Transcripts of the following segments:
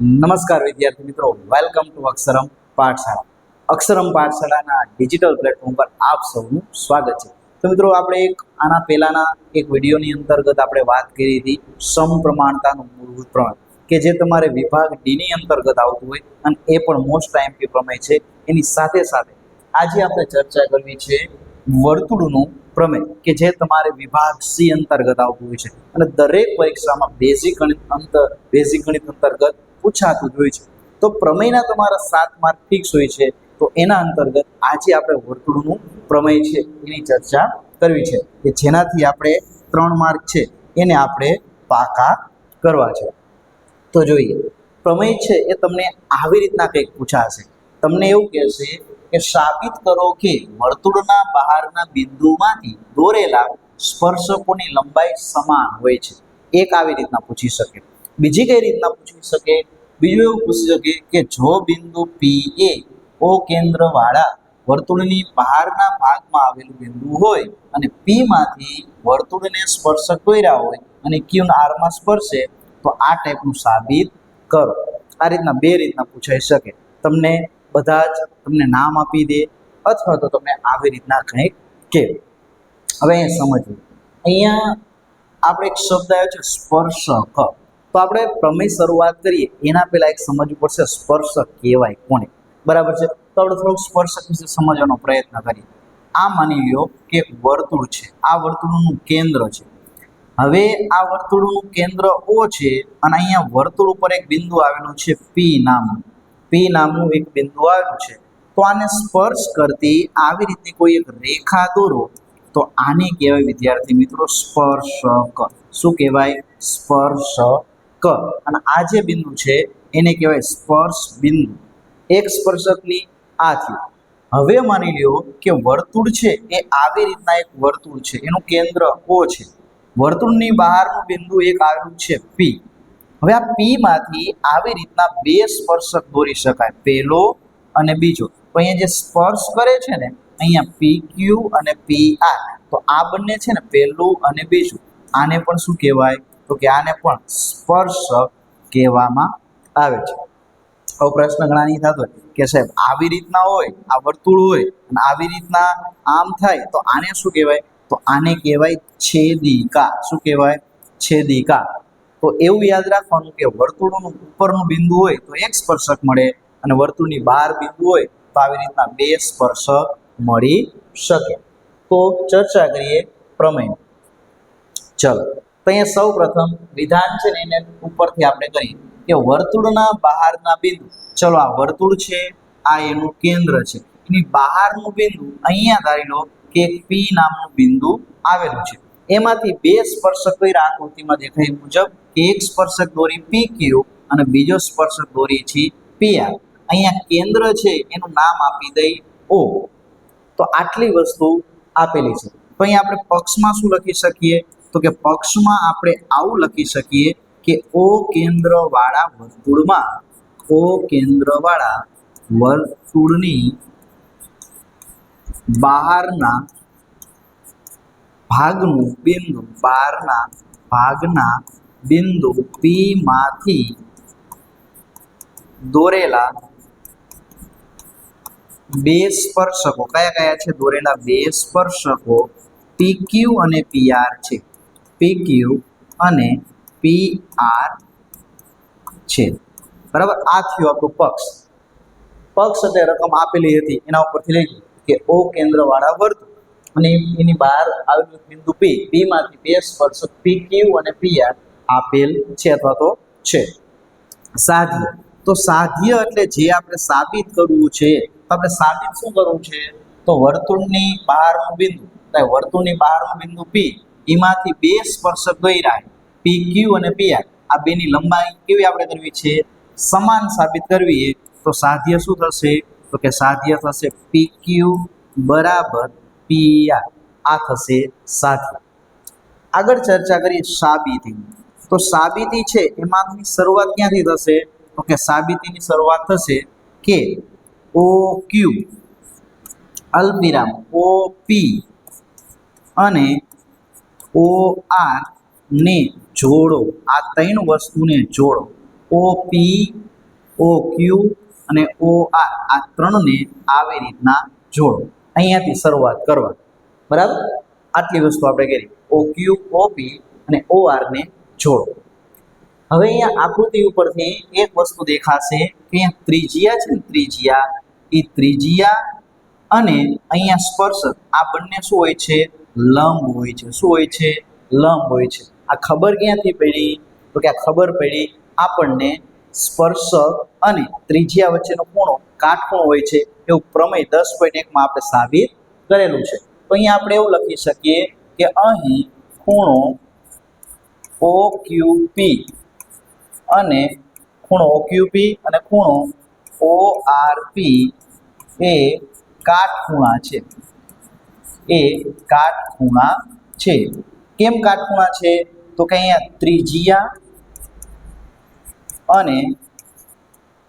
નમસ્કાર વિદ્યાર્થી મિત્રો. Welcome to Aksharam Pathshala. અક્ષરમ પાઠશાળાના ડિજિટલ પ્લેટફોર્મ પર આપ સૌનું સ્વાગત છે. તો મિત્રો, આપણે એક આના પહેલાના એક વિડીયોની અંતર્ગત આપણે વાત કરી હતી સમપ્રમાણતાનું મૂળભૂત પ્રમાણ, કે જે તમારે વિભાગ ડીની અંતર્ગત આવતું હોય અને એ પણ મોસ્ટ આઈએમપી પ્રમેય છે. એની સાથે સાથે આજે આપણે ચર્ચા કરવી છે વર્તુળનું પ્રમેય કે જે તમારે વિભાગ સી અંતર્ગત આવતું હોય છે. અને દરેક પરીક્ષામાં બેઝિક ગણિત અંતર બેઝિક ગણિત અંતર્ગત પૂછાતું જ હોય છે. તો પ્રમેયના તમારા સાત માર્ક ફિક્સ હોય છે, તો એના અંતર્ગત આજે આપણે વર્તુળનું પ્રમેય છે એની ચર્ચા કરવી છે. કે જેનાથી આપણે ત્રણ માર્ક છે, એને આપણે પાકા કરવા છે. તો જોઈએ, પ્રમેય છે એ તમને આવી રીતના કંઈક પૂછાશે. તમને એવું કહેશે કે સાબિત કરો કે વર્તુળના બહારના બિંદુમાંથી દોરેલા સ્પર્શકોની લંબાઈ સમાન હોય છે. એક આવી રીતના પૂછી શકે. બીજી કઈ રીતના પૂછી શકે? બીજું એવું પૂછી શકે કે જો બિંદુ પી એ ઓ કેન્દ્રવાળા વર્તુળની બહારના ભાગમાં આવેલું બિંદુ હોય અને પી માંથી વર્તુળને સ્પર્શક દોર્યા હોય અને ક્યુ આરમાં સ્પર્શે, તો આ ટાઈપનું સાબિત કરો. આ રીતના બે રીતના પૂછાઈ શકે. તમને બધા જ તમને નામ આપી દે અથવા તો તમને આવી રીતના કંઈક કે હવે અહીંયા સમજવું. અહીંયા આપણે એક શબ્દ આવ્યો છે સ્પર્શક. તો આપણે પ્રમેય શરૂઆત કરીએ. એના પહેલાં એક સમજવું પડશે સ્પર્શક કહેવાય કોને. બરાબર છે? તો આપણે થોડુંક સ્પર્શક વિશે સમજવાનો પ્રયત્ન કરીએ. આ માની લ્યો કે વર્તુળ છે. આ વર્તુળનું કેન્દ્ર છે. હવે આ વર્તુળનું કેન્દ્ર ઓ છે અને અહીંયા વર્તુળ ઉપર એક બિંદુ આવેલું છે પી નામનું. પી નામનું એક બિંદુ આવ્યું છે. તો આને સ્પર્શ કરતી આવી રીતની કોઈ એક રેખા દોરો, તો આને કહેવાય વિદ્યાર્થી મિત્રો સ્પર્શક. શું કહેવાય? સ્પર્શક. અને આ જે બિંદુ છે, એને કહેવાય સ્પર્શ બિંદુ. એક સ્પર્શકની આ થયું. હવે માની લ્યો કે વર્તુળ છે, એ આવી રીતના એક વર્તુળ છે. એનું કેન્દ્ર ઓ છે. વર્તુળની બહારનું બિંદુ એક આવેલું છે પી હવે આ પી માંથી આવી રીતના બે સ્પર્શક દોરી શકાય. પહેલો અને બીજો. તો અહીંયા જે સ્પર્શ કરે છે ને, અહીંયા પી ક્યુ અને પી આર તો આ બંને છે ને પહેલું અને બીજું. આને પણ શું કહેવાય? તો કે આને પણ સ્પર્શક કહેવામાં આવે છે. હવે પ્રશ્ન ઘણા નહીં થતો. કે સાહેબ, આવી રીતના હોય, આ વર્તુળ હોય, અને આવી રીતના આમ થાય, તો આને શું કહેવાય? તો આને કહેવાય છેદિકા. શું કહેવાય? છેદિકા. તો એવું યાદ રાખવાનું કે વર્તુળનું ઉપરનું બિંદુ હોય તો એક સ્પર્શક મળે અને વર્તુળની બહાર બિંદુ હોય તો આવી રીતના બે સ્પર્શક મળી શકે. તો ચર્ચા કરીએ પ્રમેય. ચલો, તો અહીંયા સૌ પ્રથમ વિધાન છે ને એને ઉપરથી આપણે કરીએ કે વર્તુળના બહારના બિંદુ. ચલો, આ વર્તુળ છે, આ એનું કેન્દ્ર છે. એની બહારનું બિંદુ અહીંયા ધારી લો કે પી નામનું બિંદુ આવેલું છે. એમાંથી બે સ્પર્શક આકૃતિમાં દેખાય મુજબ એક સ્પર્શક દોરી પી ક્યુ અને બીજો સ્પર્શક દોરી છે પી આર અહીંયા કેન્દ્ર છે, એનું નામ આપી દઈ ઓ. તો આટલી વસ્તુ આપેલી છે. તો અહીંયા આપણે પક્ષમાં શું લખી શકીએ? તો કે પક્ષમાં આપણે આવું લખી શકીએ કે ઓ કેન્દ્રવાળા વર્તુળમાં. ઓ કેન્દ્રવાળા વર્તુળની બહારના ભાગનું બિંદુ, બહારના ભાગના બિંદુ પી માંથી દોરેલા બે સ્પર્શકો, કયા કયા છે? દોરેલા બે સ્પર્શકો ક્યુ અને આર છે. ક્યુ અને આર છે. બરાબર? આ થયું આપણું પક્ષ. પક્ષ એટલે રકમ આપેલી હતી. એના ઉપરથી લઈ કે ઓ કેન્દ્રવાળા વર્તુળ. અને એની બહાર આવેલું બિંદુ પી પી માંથી બે સ્પર્શક ક્યુ અને આર આપેલ છે અથવા તો છે. સાધ્ય. તો સાધ્ય એટલે જે આપણે સાબિત કરવું છે, તો આપણે સાબિત શું કરવું છે? તો વર્તુળની બહારનું બિંદુ. એટલે વર્તુળની બહારનું બિંદુ પી એમાંથી બે સ્પર્શક દોર્યા પી ક્યુ અને પી આર આ બેની લંબાઈ કેવી આપણે કરવી છે? સમાન સાબિત કરવી. તો સાધ્ય શું થશે? તો કે સાધ્ય થશે પી ક્યુ બરાબર પી આર આ થશે સાધ્ય. આગળ ચર્ચા કરીએ સાબિતી તો સાબિતી છે એમાંની શરૂઆત ક્યાંથી થશે? તો કે સાબિતીની શરૂઆત થશે કે ઓ ક્યુ અલ્પિરામ ઓ પી અને ઓ આર ને જોડો. આ ત્રણ વસ્તુને જોડો. ઓ પી ઓ ક્યુ અને ઓ આર આ ત્રણને આવી રીતના જોડો. અહીંયાથી શરૂઆત કરવા બરાબર? આટલી વસ્તુ આપણે કરી. ઓ ક્યુ ઓ પી અને ઓ આરને જોડો હવે અહીંયા આકૃતિ ઉપરથી એક વસ્તુ દેખાશે કે અહીંયા ત્રિજ્યા છે ને, ત્રિજ્યા. એ ત્રિજ્યા અને અહીંયા સ્પર્શક આ બંને શું હોય છે? લંબ હોય છે. શું હોય છે? લંબ હોય છે. આ ખબર ક્યાંથી પડી? તો કે આ ખબર પડી આપણને સ્પર્શક અને ત્રિજ્યા વચ્ચેનો ખૂણો, કાટખૂણો હોય છે એવું પ્રમેય દસ પોઈન્ટ એકમાં આપણે સાબિત કરેલું છે. તો અહીંયા આપણે એવું લખી શકીએ કે અહીં ખૂણો ઓ ક્યુ પી અને ખૂણો ઓ ક્યુ પી અને ખૂણો ઓ આર પી એ કાટખૂણા છે. એ કાટખૂણા છે. કેમ કાટખૂણા છે? તો કે અહીંયા ત્રિજ્યા અને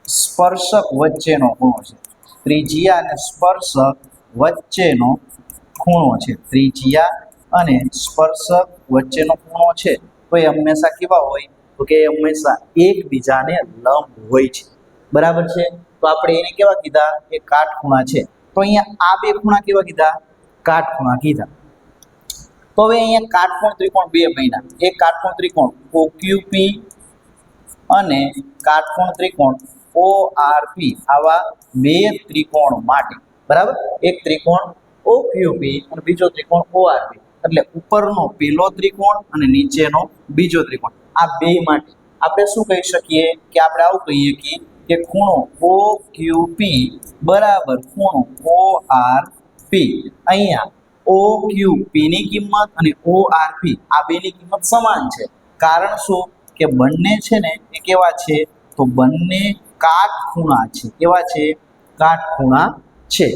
સ્પર્શક વચ્ચેનો ખૂણો છે. ત્રિજ્યા અને સ્પર્શક વચ્ચેનો ખૂણો છે. ત્રિજ્યા અને સ્પર્શક વચ્ચેનો ખૂણો છે. તો એ હંમેશા કેવા હોય તો કે હંમેશા એકબીજાને લંબ હોય છે. બરાબર છે? તો આપણે એને કેવા કીધા? એ કાટખૂણા છે. તો અહીંયા આ બે ખૂણા કેવા કીધા? કાટખૂણા કીધા. તો હવે અહીંયા કાટકોણ ત્રિકોણ બે મહિના એક કાટકોણ ત્રિકોણ ઓક્યુપી અને કાટકોણ ત્રિકોણ ઓ આર આવા બે ત્રિકોણ માટે. બરાબર? એક ત્રિકોણ ઓક્યુપી અને બીજો ત્રિકોણ ઓ આર એટલે ઉપરનો પેલો ત્રિકોણ અને નીચેનો બીજો ત્રિકોણ. આ બે માટે આપણે શું કહી શકીએ કે આપણે આવું કહીએ કે કે ખૂણો ઓ ક્યુ પી બરાબર ખૂણો ઓ આર પી. અહીંયા ઓ ક્યુ પીની કિંમત અને ઓ આર પી આ બેની કિંમત સમાન છે. કારણ શું? કે બંને છે ને એ કેવા છે? તો બંને કાટખૂણા છે. કેવા છે? કાટખૂણા છે.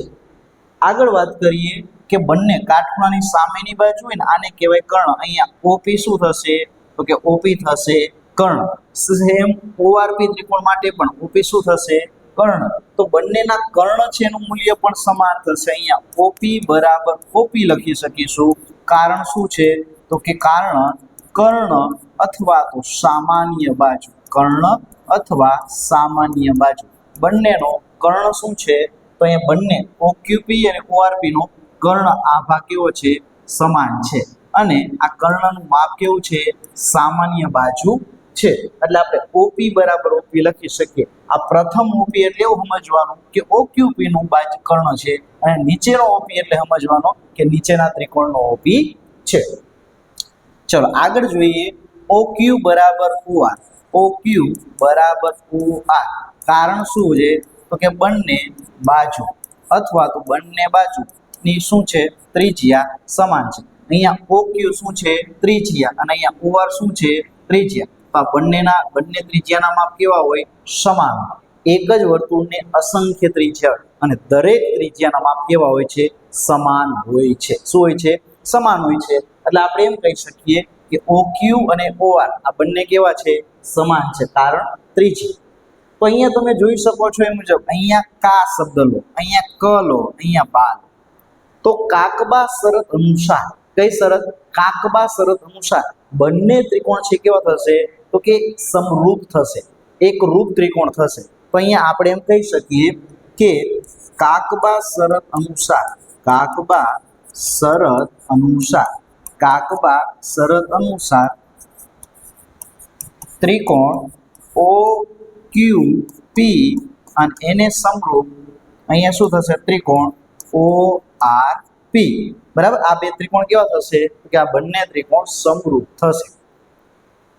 આગળ વાત કરીએ કે બંને કાટખૂણાની સામેની બાજુ હોય ને આને કહેવાય કર્ણ. અહીંયા ઓપી શું થશે? તો કે ઓપી થશે કર્ણ. સેમ ઓઆરપી ત્રિકોણ માટે પણ ઓપી શું થશે? કર્ણ. તો બંનેના કર્ણ છે એનું મૂલ્ય પણ સમાન થશે. અહીંયા ઓપી બરાબર ઓપી લખી શકીશું. કારણ શું છે? તો કે કારણ કર્ણ અથવા તો સામાન્ય બાજુ. કર્ણ અથવા સામાન્ય બાજુ. બંનેનો કર્ણ શું છે? તો અહીંયા બંને ઓક્યુપી અને ઓઆરપી નો કર્ણ આભા કેવો છે સમાન છે. અને આ કર્ણનું માપ કેવું છે? સામાન્ય બાજુ છે. એટલે આપણે ઓપી બરાબર ઓપી લખી શકીએ. આ પ્રથમ ઓપી એટલે એવું સમજવાનું કે ઓક્યુપી નું બાજુ કર્ણ છે અને નીચેનો ઓપી એટલે સમજવાનો કે નીચેના ત્રિકોણનો ઓપી છે. ચલો, આગળ જોઈએ. ઓક્યુ બરાબર કુઆર ઓક્યુ બરાબર કુઆર કારણ શું છે? તો કે બંને બાજુ અથવા તો બંને બાજુની શું છે? ત્રિજ્યા સમાન છે. અહીંયા ઓક્યુ શું છે? ત્રિજ્યા અને અહીંયા ઓઆર શું છે? ત્રિજ્યા. તો આ બંનેના, બંને ત્રિજ્યાના માપ કેવા હોય? સમાન. એક જ વર્તુળને અસંખ્ય ત્રિજ્યા અને દરેક ત્રિજ્યાના માપ કેવા હોય છે? સમાન હોય છે. શું હોય છે? સમાન હોય છે. એટલે આપણે એમ કહી શકીએ કે ઓક્યુ અને ઓઆર આ બંને કેવા છે? સમાન છે. કારણ ત્રિજ્યા. તો અહીંયા તમે જોઈ શકો છો એ મુજબ અહીંયા કા શબ્દ લો. અહીંયા ક લો. અહીંયા બા તો કાકબા શરત અનુસાર, કઈ શરત? કાકબા શરત અનુસાર બંને ત્રિકોણ છે કેવા થશે? તો કે સમરૂપ થશે. એક રૂપ ત્રિકોણ થશે. તો અહીંયા આપણે એમ કહી શકીએ કે કાકબા શરત અનુસાર, કાકબા શરત અનુસાર, કાકબા શરત અનુસાર ત્રિકોણ ઓ ક્યુ પી અને એને સમરૂપ. અહીંયા શું થશે? ત્રિકોણ ઓ આર પી બરાબર? આ બે ત્રિકોણ કેવા થશે? કે આ બંને ત્રિકોણ સમરૂપ થશે.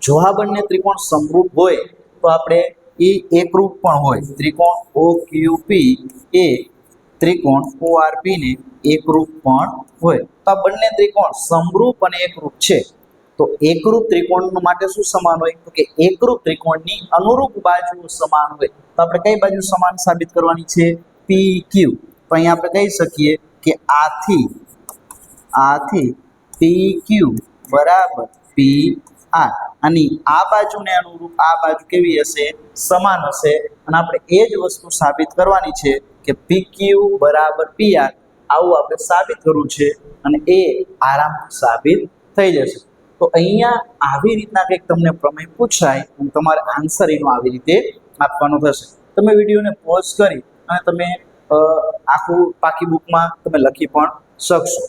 જો આ બંને ત્રિકોણ સમરૂપ હોય, તો આપણે એ એકરૂપ પણ હોય. ત્રિકોણ ઓ ક્યુ પી એ ત્રિકોણ ઓ આર ને એકરૂપ પણ હોય. તો આ બંને ત્રિકોણ સમરૂપ અને એકરૂપ છે. તો એકરૂપ ત્રિકોણ માટે શું સમાન હોય? તો કે એકરૂપ ત્રિકોણની અનુરૂપ બાજુ સમાન હોય. તો આપણે કઈ બાજુ સમાન સાબિત કરવાની છે? પી ક્યુ તો અહીંયા આપણે કહી શકીએ કે આથી આથી પી ક્યુ બરાબર પી આર અને આ બાજુને અનુરૂપ આ બાજુ કેવી હશે? સમાન હશે. અને આપણે એ જ વસ્તુ સાબિત કરવાની છે કે પી ક્યુ બરાબર પી આર આવું આપણે સાબિત કરવું છે અને એ આરામથી સાબિત થઈ જશે. તો અહીંયા આવી રીતના કંઈક તમને પ્રમેય પૂછાય અને તમારે આન્સર એનો આવી રીતે આપવાનો થશે. તમે વિડીયોને પોઝ કરી અને તમે આખું પાકી બુકમાં તમે લખી પણ શકશો.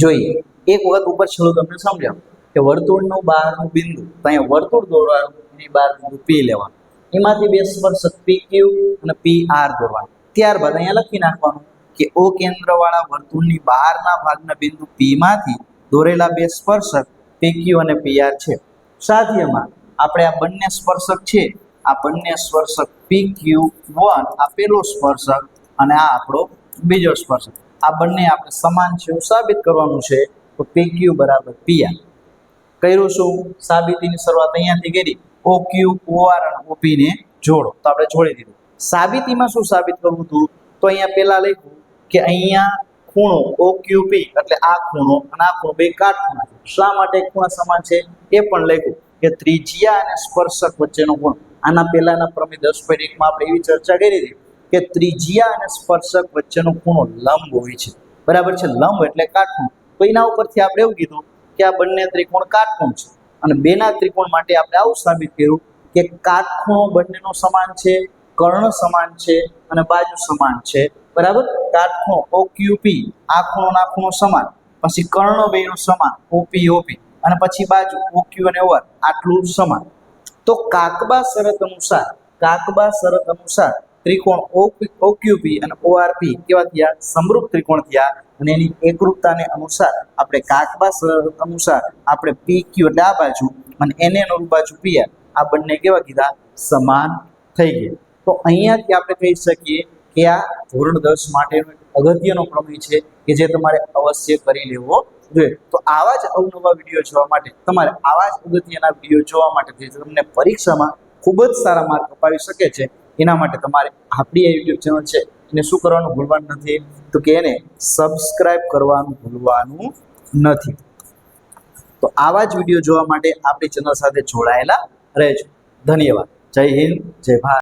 જોઈએ, એક વખત ઉપર છેલ્લું તમને સમજાવું કે વર્તુળનું બહારનું બિંદુ અહીંયા વર્તુળ દોરવાનું એની બહાર બિંદુ પી લેવાનું. એમાંથી બે સ્પર્શક પી ક્યુ અને પી આર દોરવાનું. ત્યારબાદ અહીંયા લખી નાખવાનું કે ઓ કેન્દ્રવાળા વર્તુળની બહારના ભાગના બિંદુ પી માંથી દોરેલા બે સ્પર્શક પી ક્યુ અને પી આર છે. સાધ્યમાં આપણે આ બંને સ્પર્શક છે. આ બંને સ્પર્શક પી ક્યુ વન આ પેલો સ્પર્શક અને આ આપણો બીજો સ્પર્શક આ બંને આપણે સમાન છે એવું સાબિત કરવાનું છે તો પી ક્યુ બરાબર પી કર્યું શું? સાબિતીની શરૂઆત અહીંયાથી કરી. ઓ ક્યુ ઓ આર અને ઓપી ને જોડો. તો આપણે જોડી દીધું. સાબિતીમાં શું સાબિત કરવું હતું? તો અહીંયા પેલા લખ્યું કે અહીંયા ખૂણો ઓ ક્યુ પી એટલે આ ખૂણો અને આ ખૂણો બે કાટખૂણા છે. શા માટે ખૂણા સમાન છે? એ પણ લખ્યું કે ત્રિજ્યા અને સ્પર્શક વચ્ચેનો ગુણ આના પહેલાના પ્રમેય દસ પોઈન્ટ એકમાં આપણે એવી ચર્ચા કરી હતી. કે ત્રિજ્યા અને સ્પર્શક વચ્ચેનો ખૂણો લંબ હોય છે. બરાબર છે? લંબ એટલે કાટખૂણ. તો એના ઉપરથી આપણે એવું કીધું કે આ બંને ત્રિકોણ કાટખૂણ છે. અને બેના ત્રિકોણ માટે આપણે આવું સાબિત કર્યું કે કાટખૂણો બંનેનો સમાન છે, કર્ણ સમાન છે અને બાજુ સમાન છે. બરાબર? કાટખૂણો ઓક્યુપી આ ખૂણો ના ખૂણો સમાન. પછી કર્ણ બેનો સમાન. ઓપી ઓપી અને પછી બાજુ ઓક્યુ અને ઓર આટલું સમાન. તો કાકબા શરત અનુસાર, કાકબા શરત અનુસાર ત્રિકોણ ઓક્યુપી અને ઓઆરપી કેવા થયા? સમરૂપ ત્રિકોણ થયા અને એની એકરૂપતાને અનુસાર આપણે કાકબા અનુસાર આપણે પી ક્યુ આ બાજુ અને એને અનુરૂપ બાજુ પીઆર આ બંને કેવા કીધા? સમાન થઈ ગયા. તો અહીંયાથી આપણે કહી શકીએ કે આ ધોરણ દસ માટેનો એક અગત્યનો પ્રમેય છે કે જે તમારે અવશ્ય કરી લેવો જોઈએ. તો આવા જ અવનવા વીડિયો જોવા માટે, તમારે આવા જ અગત્યના વીડિયો જોવા માટે જે તમને પરીક્ષામાં ખૂબ જ સારા માર્ક અપાવી શકે છે એના માટે તમારે આપણી આ યુટ્યુબ ચેનલ છે, એને શું કરવાનું ભૂલવાનું નથી? તો કે એને સબસ્ક્રાઈબ કરવાનું ભૂલવાનું નથી. તો આવા જ વીડિયો જોવા માટે આપણી ચેનલ સાથે જોડાયેલા રહેજો. ધન્યવાદ. જય હિન્દ, જય ભારત.